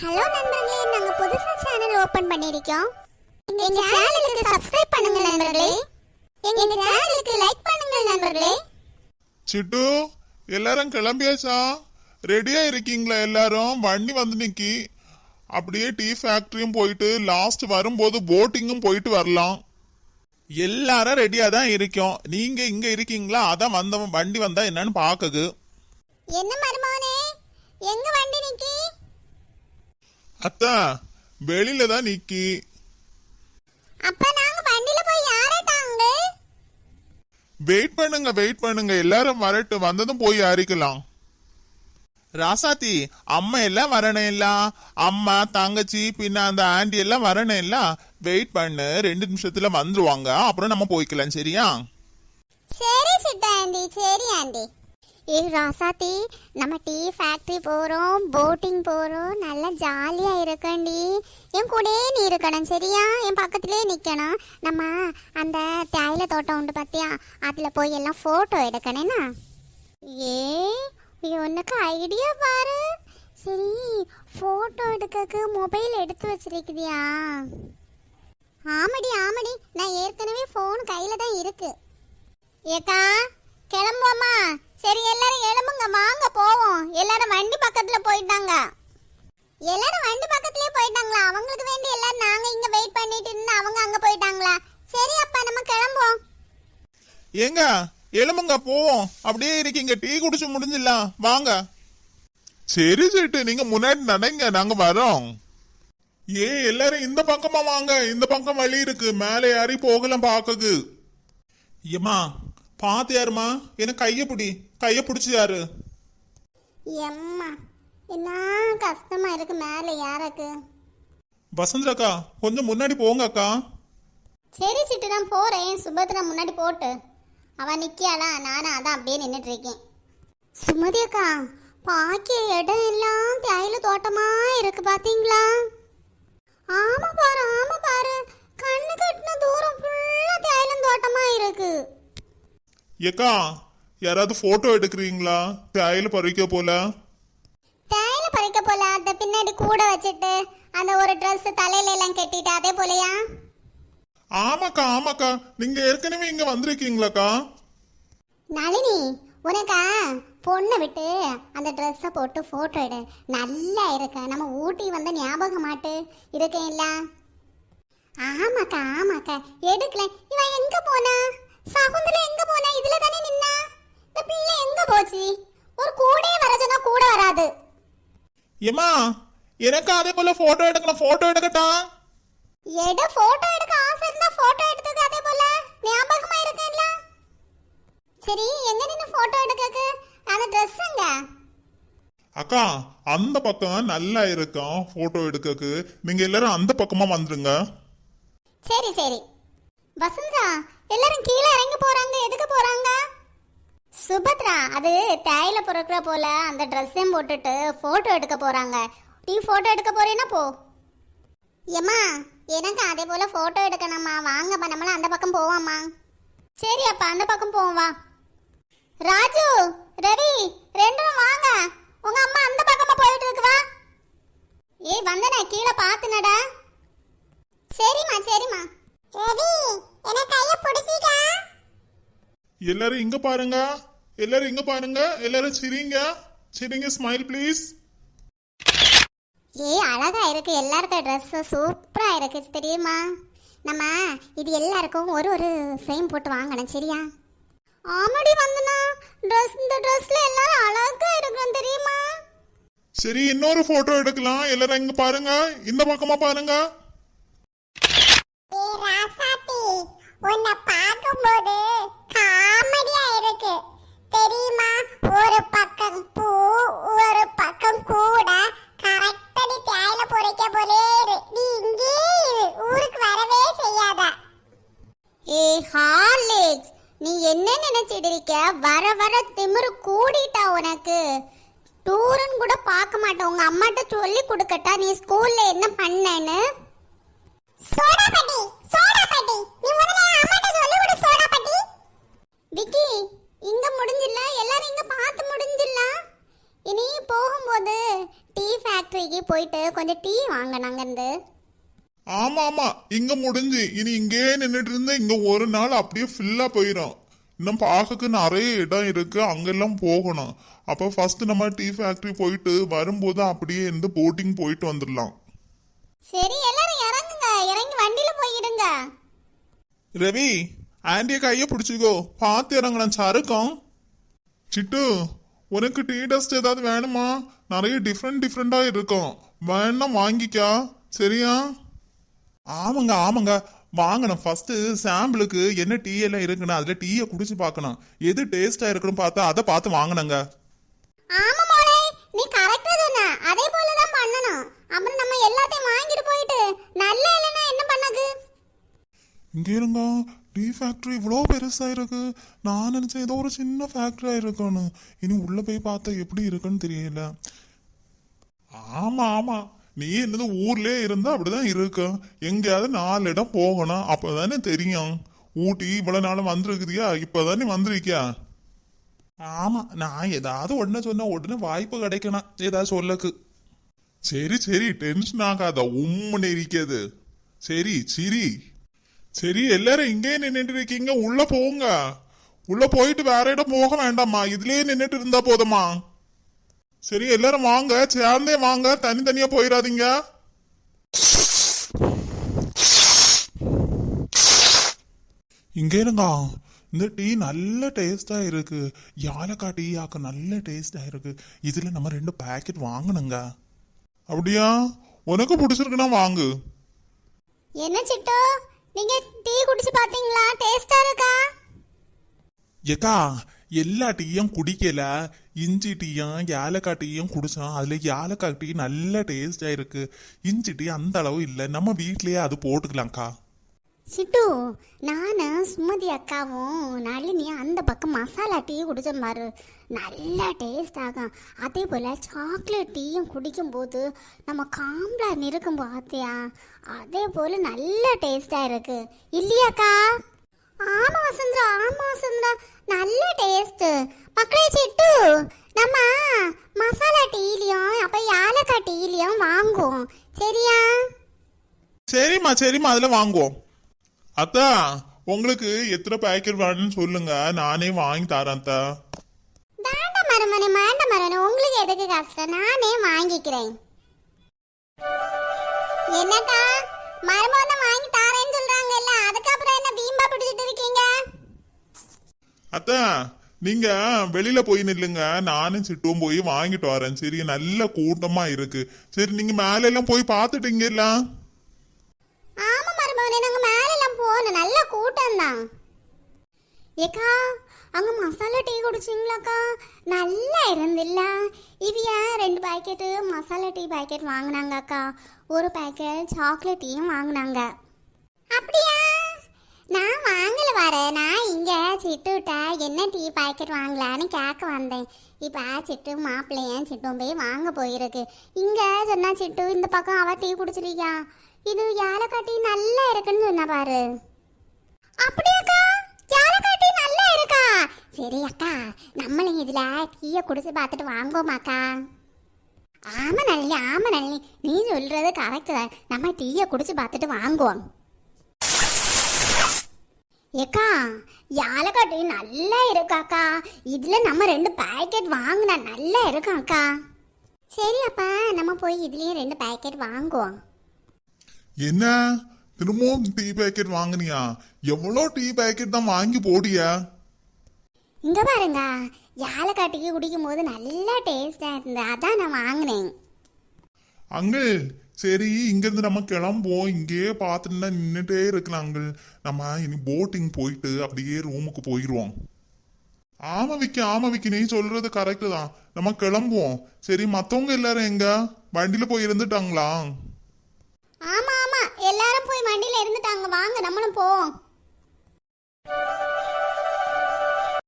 Hello நண்பர்களே நாங்க புதுசா சேனல் ஓபன் பண்ணிருக்கோம் எங்க சேனலுக்கு சப்ஸ்கிரைப் பண்ணுங்க நண்பர்களே. எங்க சேனலுக்கு லைக் பண்ணுங்க நண்பர்களே. சிட்டு எல்லாரும் கிளம்பியாச்சா? ரெடியா இருக்கீங்களா எல்லாரும்? வண்டி வந்து நிக்கி. அப்படியே டீ ஃபேக்டரியும் போயிட்டு லாஸ்ட் வரும்போது போட்டிங்கும் போயிட்டு வரலாம். எல்லாரும் ரெடியா தான் இருக்கோம். நீங்க இங்க இருக்கீங்களா? அதான் வந்த வண்டி வந்தா என்னன்னு பாக்குது என்ன மருமகனே? எங்க வண்டி நிக்கி? அத்தா வெளியில தான் நிக்கி. அப்ப நாங்க வண்டில போய் யாரட்டாங்க வெயிட் பண்ணுங்க வெயிட் பண்ணுங்க. எல்லாரும் வரட்டும். வந்ததும் போய் அறிக்கலாம் ராசாத்தி அம்மா எல்லாம் வரணும் இல்ல? அம்மா தங்கச்சி பின்ன அந்த ஆண்டி எல்லாம் வரணும் இல்ல? வெயிட் பண்ணு. ரெண்டு நிமிஷத்துல வந்துருவாங்க. அப்புறம் நம்ம போய்க்கலாம் சரியா? சரி சிட்டா ஆண்டி சரி ஆண்டி ஏ ராசாத்தி நம்ம டீ ஃபேக்ட்ரி போகிறோம் போட்டிங் போகிறோம் நல்லா ஜாலியாக இருக்கண்டி என் கூடயே நீ இருக்கணும் சரியா? என் பக்கத்திலே நிற்கணும் நம்ம அந்த தேயிலை தோட்டம் உண்டு பார்த்தியா அதில் போய் எல்லாம் ஃபோட்டோ எடுக்கணும்னா ஏ உனக்கு ஐடியா பாரு. சரி ஃபோட்டோ எடுக்கக்கு மொபைல் எடுத்து வச்சிருக்கிறியா? ஆமாடி ஆமாடி. நான் ஏற்கனவே ஃபோன் கையில் தான் இருக்கு. ஏக்கா கிளம்புவோமா? சரி எல்லாரும் எழும்புங்க. வாங்க போவோம். எல்லாரும் வண்டி பக்கத்துல போயிட்டாங்க. எல்லாரும் வண்டி பக்கத்துலயே போயிட்டாங்களா? அவங்களுக்கு வேண்டி எல்லாரும் நாங்க இங்க வெயிட் பண்ணிட்டு இருந்து அவங்க அங்க போயிட்டாங்களா? சரி அப்பா நம்ம கிளம்புவோம். ஏங்க எழும்புங்க போவோம். அப்படியே இருக்கீங்க. டீ குடிச்சு முடிஞ்சிடலாம் வாங்க. சரி சிட்டு நீங்க முன்னாடி நடங்க. நாங்க வரோம். ஏ எல்லாரும் இந்த பக்கமா வாங்க. இந்த பக்கம் வழி இருக்கு. மேலே ஏறி போகலாம் பாக்குது ஏமா பாத்து யாருமா என்ன கைய பிடி கைய பிடிச்சு யாரு எம்மா என்ன கஷ்டமா இருக்கு மேலே யாருக்கு வசந்தரக்கா கொஞ்சம் முன்னாடி போங்க அக்கா சரி சிட்டு நான் போறேன். சுபத்ரா முன்னாடி போட்டு. அவ நிக்கியாளா? நானும் அதான் அப்படியே நின்றுட்டு இருக்கேன் சுமதி அக்கா பாக்கிய இடம் எல்லாம் தேயிலை தோட்டமா இருக்கு பாத்தீங்களா? ஆமா பாரு ஆமா பாரு. கண்ணு கட்டின தூரம் ஃபுல்லா தேயிலம் தோட்டமா இருக்கு. ஏக்கா யாராவது போட்டோ எடுக்கிறீங்களா? தேயில பறிக்க போல. தேயிலை பறிக்க போல அந்த பின்னாடி கூட வச்சுட்டு அந்த ஒரு Dress தலையில எல்லாம் கட்டிட்டு அதே போலயா? ஆமாக்கா ஆமாக்கா. நீங்க ஏற்கனவே இங்க வந்திருக்கீங்களாக்கா? நளினி உனக்கா பொண்ணை விட்டு அந்த ட்ரெஸ்ஸை போட்டு ஃபோட்டோ எடு. நல்லா இருக்கு. நம்ம ஊட்டி வந்த ஞாபகம் மாட்டு. இருக்கேன் இல்ல ஆமாக்கா ஆமாக்கா. எடுக்கல. இவன் எங்க போனா? சகுந்தல எங்க போனா? இதுல தானே நின்னா? இந்த பிள்ளை எங்க போச்சு? ஒரு கூடயே வர சொன்னா கூட வராது. ஏமா எனக்கு அதே போல போட்டோ எடுக்கலாம் போட்டோ எடுக்கட்டா? எடு போட்டோ எடுக்க ஆசை இருந்தா போட்டோ எடுத்துக்க அதே போல. ஞாபகமா இருக்கேன்ல? சரி எங்க நின்னு போட்டோ எடுக்கக்கு? அந்த ட்ரெஸ் எங்க? அக்கா அந்த பக்கம் நல்லா இருக்கும் போட்டோ எடுக்கக்கு. நீங்க எல்லாரும் அந்த பக்கமா வந்துருங்க. சரி சரி. வசந்தா எல்லாரும் கீழே இறங்கி போறாங்க. எதுக்கு போறாங்க? சுபத்ரா அது தேயில பொறுக்கிற போல அந்த ட்ரெஸ்ஸையும் போட்டுட்டு போட்டோ எடுக்க போறாங்க. நீ போட்டோ எடுக்க போறேன்னா போ. ஏம்மா எனக்கு அதே போல போட்டோ எடுக்கணும்மா. வாங்கப்பா நம்மளும் அந்த பக்கம் போவாம்மா. சரி அப்பா அந்த பக்கம் போவோம் வா. ராஜு ரவி ரெண்டும் வாங்க. உங்க அம்மா அந்த பக்கமா போயிட்டு இருக்குவா ஏய் வந்தனே கீழே பாத்துனடா. சரிம்மா சரிம்மா. ரவி எனக்கு கைய பிடிச்சிக்கா எல்லாரும் இங்க பாருங்க. எல்லாரும் இங்க பாருங்க. எல்லாரும் சிரிங்க. சிரிங்க ஸ்மைல் ப்ளீஸ் ஏ அழகா இருக்கு. எல்லாருக்கும் ட்ரெஸ் சூப்பரா இருக்கு. தெரியுமா? நம்ம இது எல்லாருக்கும் ஒரு ஒரு ஃப்ரேம் போட்டு வாங்கணும். சரியா? ஆமாடி வந்தனா. ட்ரெஸ் இந்த ட்ரெஸ்ல எல்லாரும் அழகா இருக்கும் தெரியுமா? சரி இன்னொரு போட்டோ எடுக்கலாம். எல்லாரும் இங்க பாருங்க. இந்த பக்கமா பாருங்க. உன்னை பார்க்கும்போது காமெடியா இருக்கு தெரியுமா? ஒரு பக்கம் பூ ஒரு பக்கம் கூட கரெக்டா நீ தேயில பொறிக்க போலே நீ இங்கே ஊருக்கு வரவே செய்யாத. ஏ ஹார்லிக்ஸ் நீ என்ன நினைச்சிட்டு இருக்க? வர வர திமிரு கூடிட்டா உனக்கு. டூருன்னு கூட பார்க்க மாட்டேன். உங்க அம்மாட்ட சொல்லி கொடுக்கட்டா நீ ஸ்கூல்ல என்ன பண்ணேன்னு சோடா பட்டி சோடா பட்டி நீ முதல்ல அம்மாட்ட சொல்லி கொடு சோடா பட்டி விக்கி இங்க முடிஞ்சில்ல எல்லாரும் இங்க பார்த்து முடிஞ்சில்ல இனி போகும்போது டீ ஃபேக்டரி ஃபேக்டரிக்கு போயிட்டு கொஞ்சம் டீ வாங்கணும் அங்கேருந்து ஆமா ஆமா. இங்க முடிஞ்சு. இனி இங்கேயே நின்றுட்டு இருந்தா இங்க ஒரு நாள் அப்படியே ஃபுல்லா போயிடும் இன்னும் பார்க்கக்கு நிறைய இடம் இருக்கு. அங்கெல்லாம் போகணும். அப்போ ஃபர்ஸ்ட் நம்ம டீ ஃபேக்டரி போயிட்டு வரும்போது அப்படியே இருந்து போட்டிங் போயிட்டு வந்துடலாம். சரி எல்லாரும் இறங்குங்க. இறங்கி வண்டியில போயிடுங்க ரவி ஆண்டிய கைய பிடிச்சிக்கோ. பார்த்து இறங்கலாம். சறுக்கம் சிட்டு உனக்கு டீ டஸ்ட் ஏதாவது வேணுமா? நிறைய டிஃப்ரெண்ட் டிஃப்ரெண்டா இருக்கும். வேணா வாங்கிக்கா. சரியா? ஆமாங்க ஆமாங்க. வாங்கணும். ஃபர்ஸ்ட் சாம்பிளுக்கு என்ன டீ எல்லாம் இருக்குன்னு அதுல டீயை குடிச்சு பார்க்கணும். எது டேஸ்டா இருக்குன்னு பார்த்தா அதை பார்த்து வாங்கினங்க ஆமா மோளே நீ கரெக்டா சொன்ன. அதே போல தான் பண்ணணும். அப்புறம் நம்ம எல்லாத்தையும் வாங்கிட்டு போயிட்டு நல்லா இல்லைன்னா என்ன பண்ணது இங்க இருங்க. டீ ஃபேக்டரி இவ்வளோ பெருசா இருக்கு. நான் நினைச்சேன் ஏதோ ஒரு சின்ன ஃபேக்டரியா இருக்குன்னு இனி உள்ள போய் பார்த்தா எப்படி இருக்குன்னு தெரியல. ஆமா ஆமா. நீ என்னது ஊர்லயே இருந்தா அப்படிதான் இருக்கும் எங்கேயாவது நாலு இடம் போகணும். அப்பதானே தெரியும். ஊட்டி இவ்வளவு நாள் வந்திருக்குதியா இப்பதானே வந்திருக்கியா? ஆமா நான் ஏதாவது உடனே சொன்னா உடனே வாய்ப்பு கிடைக்கணும். ஏதாவது சொல்லக்கு. சரி சரி டென்ஷன் ஆகாத. உம்முன்னு இருக்கிறது. சரி சரி. சரி எல்லாரும் இங்கேயே நின்றுட்டு இருக்கீங்க. உள்ள போங்க. உள்ள போயிட்டு வேற இடம் போக வேண்டாமா இதுலயே நின்றுட்டு இருந்தா போதுமா சரி எல்லாரும் வாங்க. சேர்ந்தே வாங்க. தனித்தனியா போயிடாதீங்க இங்க இருங்க. இந்த டீ நல்ல டேஸ்டா இருக்கு. யாலக்காய் டீ ஆக்க நல்ல டேஸ்டா இருக்கு. இதுல நம்ம ரெண்டு பாக்கெட் வாங்கணுங்க. அப்படியா? உனக்கு பிடிச்சிருக்குன்னா வாங்கு. என்ன சிட்டு? நீங்க டீ குடிச்சு பாத்தீங்களா டேஸ்டா இருக்கா? ஏக்கா எல்லா டீயும் குடிக்கல. இஞ்சி டீயும் ஏலக்காய் டீயும் குடிச்சோம் அதுல ஏலக்காய் டீ நல்ல டேஸ்டா இருக்கு. இஞ்சி டீ அந்த அளவு இல்லை. நம்ம வீட்லயே அது போட்டுக்கலாம்க்கா. சிட்டு நானும் சுமதி அக்காவும் நளினி அந்த பக்கம் மசாலா டீ குடிச்சோம் பாரு. நல்லா டேஸ்ட் ஆகும் அதே போல் சாக்லேட் டீயும் குடிக்கும்போது நம்ம காம்ப்ளான் இருக்கும் பார்த்தியா அதே போல் நல்ல டேஸ்ட்டாக இருக்கு. இல்லையாக்கா? ஆமா வசந்தரா ஆமா வசந்தரா. நல்ல டேஸ்ட் மக்களே சிட்டு. நம்ம மசாலா டீலையும் அப்போ ஏலக்காய் டீலையும் வாங்குவோம். சரியா? சரிம்மா சரிம்மா அதுல வாங்குவோம். அத்தா உங்களுக்கு எத்தனை பேக்கெட் வேணும்னு சொல்லுங்க. நானே வாங்கி தரேன் அத்தா. வேண்டாம் மருமனே வேண்டாம் மருமனே. உங்களுக்கு எதுக்கு கஷ்டம் நானே வாங்கிக்கிறேன். என்னக்கா? தான் வாங்கி தாரேன்னு சொல்றாங்கல்ல அதுக்கப்புறம் என்ன பீம்பா பிடிச்சிட்டு இருக்கீங்க அத்தா நீங்க வெளியில போய் நில்லுங்க. நானும் சிட்டும் போய் வாங்கிட்டு வரேன். சரி நல்ல கூட்டமா இருக்கு. சரி நீங்க மேல எல்லாம் போய் பார்த்துட்டீங்கல்ல? ஆமா மருமகனே நாங்க மேல எல்லாம் போனோம் நல்ல கூட்டம் தான் ஏக்கா அங்க மசாலா டீ குடிச்சிங்களாக்கா? நல்லா இருந்தில்ல. இவிய ரெண்டு பாக்கெட்டு மசாலா டீ பாக்கெட் வாங்கினாங்க அக்கா ஒரு பாக்கெட் சாக்லேட் டீயும் வாங்கினாங்க. அப்படியா? நான் வாங்கல வரேன் நான் இங்க சிட்டுட்ட என்ன டீ பாக்கெட் வாங்கலான்னு கேட்க வந்தேன். இப்போ சிட்டு மாப்பிள்ளையன் சிட்டும் போய் வாங்க போயிருக்கு. இங்க சொன்னா சிட்டு இந்த பக்கம் அவ டீ குடிச்சிருக்கியா இது ஏலக்காய் டீ நல்லா இருக்குன்னு சொன்னா பாரு. அப்படியாக்கா ஏலக்காய் டீ நல்லா இருக்கா? சரி அக்கா நம்மளும் இதுல டீயை குடிச்சு பார்த்துட்டு வாங்குவோமாக்கா ஆமா நல்லி ஆமா நல்லி. நீ சொல்றது கரெக்ட் தான். நம்ம டீயை குடிச்சு பார்த்துட்டு வாங்குவோம். ஏக்கா ஏலக்காய் டீ நல்லா இருக்காக்கா. இதுல நம்ம ரெண்டு பாக்கெட் வாங்கினா நல்லா இருக்கும் அக்கா சரி அப்பா நம்ம போய் இதுலயே ரெண்டு பாக்கெட் வாங்குவோம். என்ன? திரும்பவும் டீ பேக்கெட் வாங்குனியா? எவ்வளோ டீ பேக்கெட் தான் வாங்கி போடியா? இங்க பாருங்க ஏலக்காய் டீ குடிக்கும் போது நல்லா டேஸ்டா இருந்தது. அதான் நான் வாங்கினேன். அங்கிள் சரி இங்கேருந்து நம்ம கிளம்புவோம். இங்கேயே பார்த்துட்டு நின்றுட்டே இருக்கலாம் நம்ம இனி போட்டிங் போயிட்டு அப்படியே ரூமுக்கு போயிடுவோம் ஆமா விக்கி ஆமா விக்கி நீ சொல்றது கரெக்டு தான். நம்ம கிளம்புவோம். சரி மத்தவங்க எல்லாரும் எங்க? வண்டியில போய் இருந்துட்டாங்களா? ஆமா ஆமா. எல்லாரும் போய் வண்டியில இருந்துட்டாங்க. வாங்க நம்மளும் போவோம்.